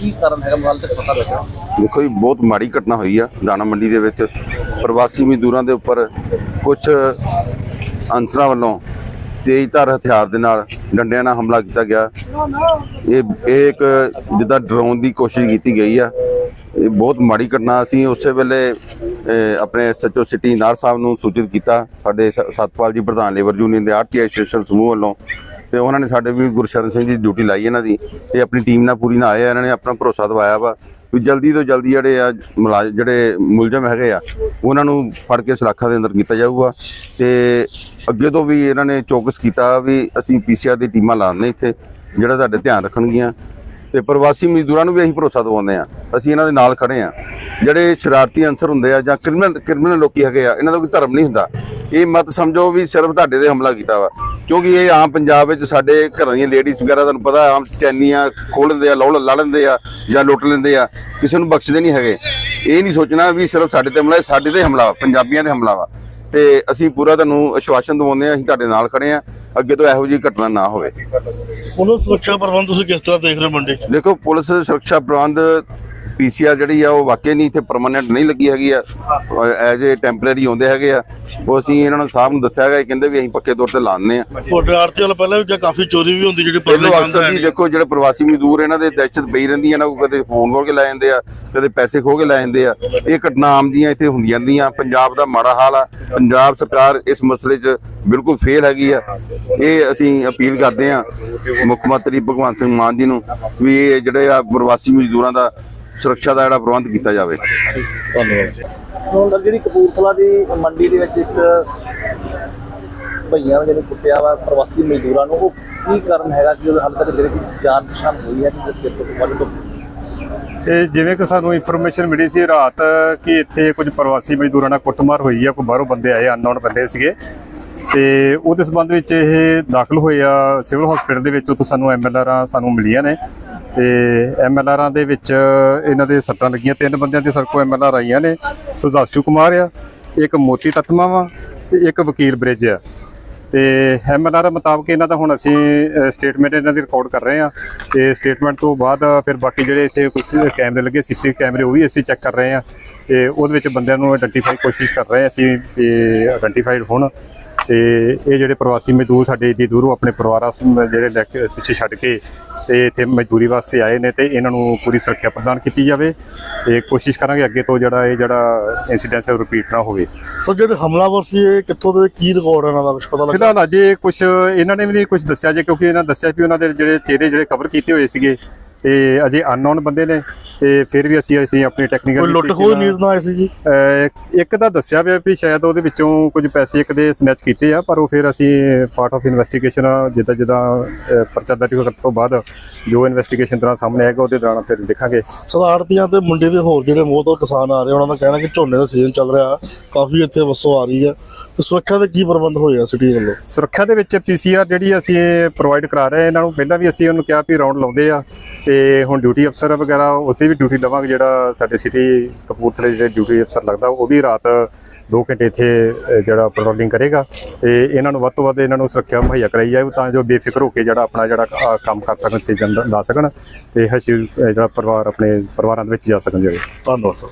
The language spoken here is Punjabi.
ਕੀ ਕਾਰਨ ਹੈਗਾ ਮੋਬਾਈਲ ਤੇ ਪਤਾ ਲੱਗਿਆ? ਦੇਖੋ ਜੀ ਬਹੁਤ ਮਾੜੀ ਘਟਨਾ ਹੋਈ ਆ ਦਾਣਾ ਮੰਡੀ ਦੇ ਵਿੱਚ। ਪ੍ਰਵਾਸੀ ਮਜ਼ਦੂਰਾਂ ਦੇ ਉੱਪਰ ਕੁਝ ਅੰਸਰਾਂ ਵੱਲੋਂ ਤੇਜ਼ਧਾਰ ਹਥਿਆਰ ਦੇ ਨਾਲ ਡੰਡਿਆਂ ਨਾਲ ਹਮਲਾ ਕੀਤਾ ਗਿਆ। ਇਹ ਇਹ ਇੱਕ ਜਿੱਦਾਂ ਡਰਾਉਣ ਦੀ ਕੋਸ਼ਿਸ਼ ਕੀਤੀ ਗਈ ਆ। ਇਹ ਬਹੁਤ ਮਾੜੀ ਘਟਨਾ ਅਸੀਂ ਉਸੇ ਵੇਲੇ ਅਹ, ਆਪਣੇ ਸੱਚੋ ਸਿਟੀ ਨਾਰ ਸਾਹਿਬ ਨੂੰ ਸੂਚਿਤ ਕੀਤਾ। ਸਾਡੇ ਸਤਪਾਲ ਜੀ ਪ੍ਰਧਾਨ ਲੇਬਰ ਯੂਨੀਅਨ ਦੇ ਆਰਟੀ ਐਸੋਸੀਏਸ਼ਨ ਸਮੂਹ ਵੱਲੋਂ ਤੇ ਉਹਨਾਂ ਨੇ ਸਾਡੇ ਵੀ ਗੁਰਸ਼ਰਨ ਸਿੰਘ ਜੀ ਡਿਊਟੀ ਲਾਈ ਇਹਨਾਂ ਦੀ। ਤੇ ਆਪਣੀ ਟੀਮ ਨਾਲ ਪੂਰੀ ਨਾਲ ਆਏ ਆ, ਇਹਨਾਂ ਨੇ ਆਪਣਾ ਭਰੋਸਾ ਦਵਾਇਆ ਵਾ ਵੀ ਜਲਦੀ ਤੋਂ ਜਲਦੀ ਜਿਹੜੇ ਆ ਮੁਲਾਜ਼, ਜਿਹੜੇ ਮੁਲਜ਼ਮ ਹੈਗੇ ਆ, ਉਹਨਾਂ ਨੂੰ ਫੜ ਕੇ ਸਲਾਖਾਂ ਦੇ ਅੰਦਰ ਕੀਤਾ ਜਾਊਗਾ। ਤੇ ਅੱਗੇ ਤੋਂ ਵੀ ਇਹਨਾਂ ਨੇ ਚੌਕਸ ਕੀਤਾ ਵੀ ਅਸੀਂ ਪੀਸੀਆਰ ਦੀ ਟੀਮਾਂ ਲਾਉਂਦੇ ਇੱਥੇ, ਜਿਹੜਾ ਸਾਡੇ ਧਿਆਨ ਰੱਖਣਗੀਆਂ। ਤੇ ਪ੍ਰਵਾਸੀ ਮਜ਼ਦੂਰਾਂ ਨੂੰ ਵੀ ਅਸੀਂ ਭਰੋਸਾ ਦਿਵਾਉਂਦੇ ਆ ਅਸੀਂ ਇਹਨਾਂ ਦੇ ਨਾਲ ਖੜੇ ਆ ਜਿਹੜੇ ਸ਼ਰਾਰਤੀ ਅੰਸਰ ਹੁੰਦੇ ਆ ਜਾਂ ਕ੍ਰਿਮੀਨਲ ਕ੍ਰਿਮੀਨਲ ਲੋਕੀ ਹੈਗੇ ਆ ਇਹਨਾਂ ਦਾ ਕੋਈ ਧਰਮ ਨਹੀਂ ਹੁੰਦਾ। ਇਹ ਮਤ ਸਮਝੋ ਵੀ ਸਿਰਫ ਤੁਹਾਡੇ ਤੇ ਹਮਲਾ ਕੀਤਾ ਵਾ। ਕਿਉਂਕਿ ਇਹ ਆਮ ਪੰਜਾਬ ਵਿੱਚ ਸਾਡੇ ਘਰਾਂ ਦੀਆਂ ਲੇਡੀਜ਼ ਵਗੈਰਾ ਤੁਹਾਨੂੰ ਪਤਾ ਆਮ ਚੈਨੀਆਂ ਖੋਲ ਲੈਂਦੇ ਆ ਲੌੜ ਲਾ ਲੈਂਦੇ ਆ ਜਾਂ ਲੁੱਟ ਲੈਂਦੇ ਆ ਕਿਸੇ ਨੂੰ ਬਖਸ਼ਦੇ ਨਹੀਂ ਹੈਗੇ। ਇਹ ਨਹੀਂ ਸੋਚਣਾ ਵੀ ਸਿਰਫ ਸਾਡੇ ਤੇ ਹਮਲਾ ਹੈ, ਸਾਡੇ ਤੇ ਹਮਲਾ ਵਾ, ਪੰਜਾਬੀਆਂ ਤੇ ਹਮਲਾ ਵਾ। ਤੇ ਅਸੀਂ ਪੂਰਾ ਤੁਹਾਨੂੰ ਅਸ਼ਵਾਸਨ ਦਵਾਉਂਦੇ ਆ ਅਸੀਂ ਤੁਹਾਡੇ ਨਾਲ ਖੜੇ ਆ ਅੱਗੇ ਤੋਂ ਇਹੋ ਜਿਹੀ ਘਟਨਾ ਨਾ ਹੋਵੇ। ਪੁਲਿਸ ਸੁਰੱਖਾ ਪ੍ਰਬੰਧ ਤੁਸੀਂ ਕਿਸ ਤਰ੍ਹਾਂ ਦੇਖ ਰਹੇ ਹੋ ਮੰਡੀ ਦੇਖੋ ਪੁਲਿਸ ਸੁਰੱਖਿਆ ਪ੍ਰਬੰਧ ਪੀਸੀਆਰ ਜਿਹੜੀ ਆ ਉਹ ਵਾਕਿਆ ਨਹੀਂ ਇੱਥੇ ਪਰਮਾਨੈਂਟ ਨਹੀਂ ਲੱਗੀ ਹੈਗੀ ਆ। ਐਜ ਏ ਟੈਂਪਰੇਰੀ ਆਉਂਦੇ ਹੈਗੇ ਆ। ਉਹ ਅਸੀਂ ਇਹਨਾਂ ਨੂੰ ਸਾਹਿਬ ਨੂੰ ਦੱਸਿਆ ਹੈਗਾ ਇਹ ਕਹਿੰਦੇ ਵੀ ਅਸੀਂ ਪੱਕੇ ਤੌਰ ਤੇ ਲਾਉਂਦੇ ਆ ਆਰਤੀ ਵਾਲਾ ਪਹਿਲਾਂ ਵੀ ਕਾਫੀ ਚੋਰੀ ਵੀ ਹੁੰਦੀ ਜਿਹੜੀ ਪਬਲਿਕ ਅਕਸਰ ਜੀ ਦੇਖੋ ਜਿਹੜੇ ਪ੍ਰਵਾਸੀ ਮਜ਼ਦੂਰ ਇਹਨਾਂ ਦੇ ਦਹਿਸ਼ਤ ਪਈ ਰਹਿੰਦੀ ਹੈ ਨਾ ਉਹ ਕਦੇ ਫੋਨ ਖੋਲ ਕੇ ਲੈ ਜਾਂਦੇ ਆ ਕਦੇ ਪੈਸੇ ਖੋ ਕੇ ਲੈ ਜਾਂਦੇ ਆ। ਇਹ ਘਟਨਾ ਆਮ ਦੀਆਂ ਇੱਥੇ ਹੁੰਦੀਆਂ ਰਹਿੰਦੀਆਂ ਪੰਜਾਬ ਦਾ ਮਾੜਾ ਹਾਲ ਆ। ਪੰਜਾਬ ਸਰਕਾਰ ਇਸ ਮਸਲੇ 'ਚ ਬਿਲਕੁਲ ਫੇਲ ਹੈਗੀ ਆ। ਇਹ ਅਸੀਂ ਅਪੀਲ ਕਰਦੇ ਆ ਮੁੱਖ ਮੰਤਰੀ ਭਗਵੰਤ ਸਿੰਘ ਮਾਨ ਜੀ ਨੂੰ ਵੀ ਇਹ ਜਿਹੜੇ ਆ ਪ੍ਰਵਾਸੀ ਮਜ਼ਦੂਰਾਂ ਦਾ ਸੁਰੱਖਿਆ ਦਾ ਜਿਹੜਾ ਪ੍ਰਬੰਧ ਕੀਤਾ ਜਾਵੇ। ਜਿਹੜੀ ਕਪੂਰਥਲਾ ਦੀ ਮੰਡੀ ਦੇ ਵਿੱਚ ਇੱਕ ਭਈਆਂ ਨੇ ਜਿਹਨੂੰ ਕੁੱਟਿਆ ਵਾ ਪ੍ਰਵਾਸੀ ਮਜ਼ਦੂਰਾਂ ਨੂੰ ਉਹ ਕੀ ਕਾਰਨ ਹੈਗਾ ਕਿ ਉਹ ਹਾਲੇ ਤੱਕ ਜਿਹੜੇ ਕਿ ਜਾਨ ਪਛਾਣ ਹੋਈ ਹੈ ਕਿ ਸਿਰ ਤੋਂ ਵੱਧ ਤੋਂ? ਤੇ ਜਿਵੇਂ ਕਿ ਸਾਨੂੰ ਇਨਫੋਰਮੇਸ਼ਨ ਮਿਲੀ ਸੀ ਰਾਤ ਕਿ ਇੱਥੇ ਕੁਝ ਪ੍ਰਵਾਸੀ ਮਜ਼ਦੂਰਾਂ ਨਾਲ ਕੁੱਟਮਾਰ ਹੋਈ ਆ ਕੋਈ ਬਾਹਰੋਂ ਬੰਦੇ ਆਏ ਅਨਨੋਨ ਬੰਦੇ ਸੀਗੇ। ਤੇ ਉਹਦੇ ਸੰਬੰਧ ਵਿੱਚ ਇਹ ਦਾਖਲ ਹੋਏ ਆ ਸਿਵਲ ਹਸਪੀਟਲ ਦੇ ਵਿੱਚ ਉੱਥੋਂ ਸਾਨੂੰ ਐਮਐਲਆਰਾਂ ਸਾਨੂੰ ਮਿਲੀਆਂ ਨੇ। ਤੇ ਐਮਐਲਆਰਾਂ ਦੇ ਵਿੱਚ ਇਹਨਾਂ ਦੇ ਸੱਟਾਂ ਲੱਗੀਆਂ। ਤਿੰਨ ਬੰਦਿਆਂ ਦੇ ਸਰਕੋ ਐਮਐਲਆਰ ਆਈਆਂ ਨੇ। ਸੁਦਾਸ਼ੂ ਕੁਮਾਰ ਆ, ਇੱਕ ਮੋਤੀ ਤਤਮਾ ਵਾ ਤੇ ਇੱਕ ਵਕੀਲ ਬ੍ਰਿਜ ਆ। ਤੇ ਐਮਐਲਆਰ ਮੁਤਾਬਕ ਇਹਨਾਂ ਦਾ ਹੁਣ ਅਸੀਂ ਸਟੇਟਮੈਂਟ ਇਹਨਾਂ ਦੀ ਰਿਕਾਰਡ ਕਰ ਰਹੇ ਹਾਂ। ਤੇ ਸਟੇਟਮੈਂਟ ਤੋਂ ਬਾਅਦ ਫਿਰ ਬਾਕੀ ਜਿਹੜੇ ਇੱਥੇ ਕੁਝ ਕੈਮਰੇ ਲੱਗੇ, ਸੀਸੀ ਕੈਮਰੇ, ਉਹ ਵੀ ਅਸੀਂ ਚੈੱਕ ਕਰ ਰਹੇ ਹਾਂ। ਤੇ ਉਹਦੇ ਵਿੱਚ ਬੰਦਿਆਂ ਨੂੰ ਆਇਡੈਂਟੀਫਾਈ ਕੋਸ਼ਿਸ਼ ਕਰ ਰਹੇ ਹਾਂ ਅਸੀਂ ਕਿ ਆਇਡੈਂਟੀਫਾਈਡ ਹੋਣ। ਤੇ ਇਹ ਜਿਹੜੇ ਪ੍ਰਵਾਸੀ ਮਜ਼ਦੂਰ ਸਾਡੇ ਏਡੀ ਦੂਰੋਂ ਆਪਣੇ ਪਰਿਵਾਰਾਂ ਨੂੰ ਜਿਹੜੇ ਲੈ ਕੇ ਪਿੱਛੇ ਛੱਡ ਕੇ ਤੇ ਇੱਥੇ ਮਜ਼ਦੂਰੀ ਵਾਸਤੇ ਆਏ ਨੇ ਤੇ ਇਹਨਾਂ ਨੂੰ ਪੂਰੀ ਸੁਰੱਖਿਆ ਪ੍ਰਦਾਨ ਕੀਤੀ ਜਾਵੇ ਤੇ ਕੋਸ਼ਿਸ਼ ਕਰਾਂਗੇ ਅੱਗੇ ਤੋਂ ਜਿਹੜਾ ਇਹ ਜਿਹੜਾ ਇਨਸੀਡੈਂਟ ਹੈ ਰਿਪੀਟ ਨਾ ਹੋਵੇ। ਸੋ ਜਿਹੜੇ ਹਮਲਾਵਰ ਸੀ ਇਹ ਕਿੱਥੋਂ ਦੇ ਕੀ ਰਿਕਾਰਡ ਇਹਨਾਂ ਦਾ ਕੁਝ ਪਤਾ ਲੱਗਾ? ਫਿਲਹਾਲ ਅਜੇ ਕੁਝ ਇਹਨਾਂ ਨੇ ਵੀ ਨਹੀਂ ਕੁਝ ਦੱਸਿਆ ਜੇ ਕਿਉਂਕਿ ਇਹਨਾਂ ਦੱਸਿਆ ਵੀ ਉਹਨਾਂ ਦੇ ਜਿਹੜੇ ਚਿਹਰੇ ਜਿਹੜੇ ਕਵਰ ਕੀਤੇ ਹੋਏ ਸੀਗੇ ਤੇ ਅਜੇ ਅਨਨੋਨ ਬੰਦੇ ਨੇ ਤੇ ਫਿਰ ਵੀ ਅਸੀਂ ਅਸੀਂ ਆਪਣੀ ਟੈਕਨੀਕਲ ਕੋਈ ਲੁੱਟ ਖੋਹ ਨੀਜ਼ ਨਾ ਆਈ ਸੀ ਜੀ? ਇੱਕ ਤਾਂ ਦੱਸਿਆ ਪਿਆ ਵੀ ਸ਼ਾਇਦ ਉਹਦੇ ਵਿੱਚੋਂ ਕੁਝ ਪੈਸੇ ਇੱਕ ਦੇ ਸਨੈਚ ਕੀਤੇ ਆ ਪਰ ਉਹ ਫਿਰ ਅਸੀਂ ਪਾਰਟ ਆਫ ਇਨਵੈਸਟੀਗੇਸ਼ਨ ਜਿੱਦਾਂ ਜਿੱਦਾਂ ਪਰਚਾ ਦਰਜ ਕਰਨ ਤੋਂ ਬਾਅਦ ਜੋ ਇਨਵੈਸਟੀਗੇਸ਼ਨ ਦੌਰਾਨ ਸਾਹਮਣੇ ਆਏਗਾ ਉਹਦੇ ਦੌਰਾਨ ਫਿਰ ਦੇਖਾਂਗੇ। ਸਲਾਰਤੀਆਂ ਤੇ ਮੁੰਡੇ ਦੇ ਹੋਰ ਜਿਹੜੇ ਮੋਹਤਰ ਕਿਸਾਨ ਆ ਰਹੇ ਉਹਨਾਂ ਦਾ ਕਹਿਣਾ ਕਿ ਝੋਨੇ ਦਾ ਸੀਜ਼ਨ ਚੱਲ ਰਿਹਾ ਕਾਫੀ ਇੱਥੇ ਵਸੋਂ ਆ ਰਹੀ ਹੈ। ਤੇ ਸੁਰੱਖਿਆ ਦੇ ਕੀ ਪ੍ਰਬੰਧ ਹੋਏ ਆ ਸਿਟੀ ਵੱਲੋਂ? ਸੁਰੱਖਿਆ ਦੇ ਵਿੱਚ ਪੀਸੀਆਰ ਜਿਹੜੀ ਅਸੀਂ ਪ੍ਰੋਵਾਈਡ ਕਰਾ ਰਹੇ ਇਹਨਾਂ ਨੂੰ ਪਹਿਲਾਂ ਵੀ ਅਸੀਂ ਉਹਨੂੰ ਕਿਹਾ ਵੀ ਰਾਉਂਡ ਲਾਉਂਦੇ ਆ ਤੇ ਹੁਣ ਡਿਊਟੀ ਅਫਸਰ ਵਗੈਰਾ, ਉੱਥੇ ਵੀ ਡਿਊਟੀ ਲਵਾਂਗੇ ਜਿਹੜਾ ਸਾਡੇ ਸਿਟੀ ਕਪੂਰਥਲੇ ਜਿਹੜੇ ਡਿਊਟੀ ਅਫਸਰ ਲੱਗਦਾ, ਉਹ ਵੀ ਰਾਤ 2 ਘੰਟੇ ਇੱਥੇ ਜਿਹੜਾ ਪੈਟਰੋਲਿੰਗ ਕਰੇਗਾ। ਤੇ ਇਹਨਾਂ ਨੂੰ ਵੱਧ ਤੋਂ ਵੱਧ ਇਹਨਾਂ ਨੂੰ ਸੁਰੱਖਿਆ ਮੁਹੱਈਆ ਕਰਾਈ ਜਾਵੇ, ਤਾਂ ਜੋ ਬੇਫਿਕਰ ਹੋ ਕੇ ਜਿਹੜਾ ਆਪਣਾ ਜਿਹੜਾ ਕੰਮ ਕਰ ਸਕਣ ਸੀਜ਼ਨ ਲਾ ਸਕਣ ਤੇ ਹਸ਼ੀ ਜਿਹੜਾ ਪਰਿਵਾਰ ਆਪਣੇ ਪਰਿਵਾਰਾਂ ਦੇ ਵਿੱਚ ਜਾ ਸਕਣ ਜਿਹੜੇ। ਧੰਨਵਾਦ, ਸਰ।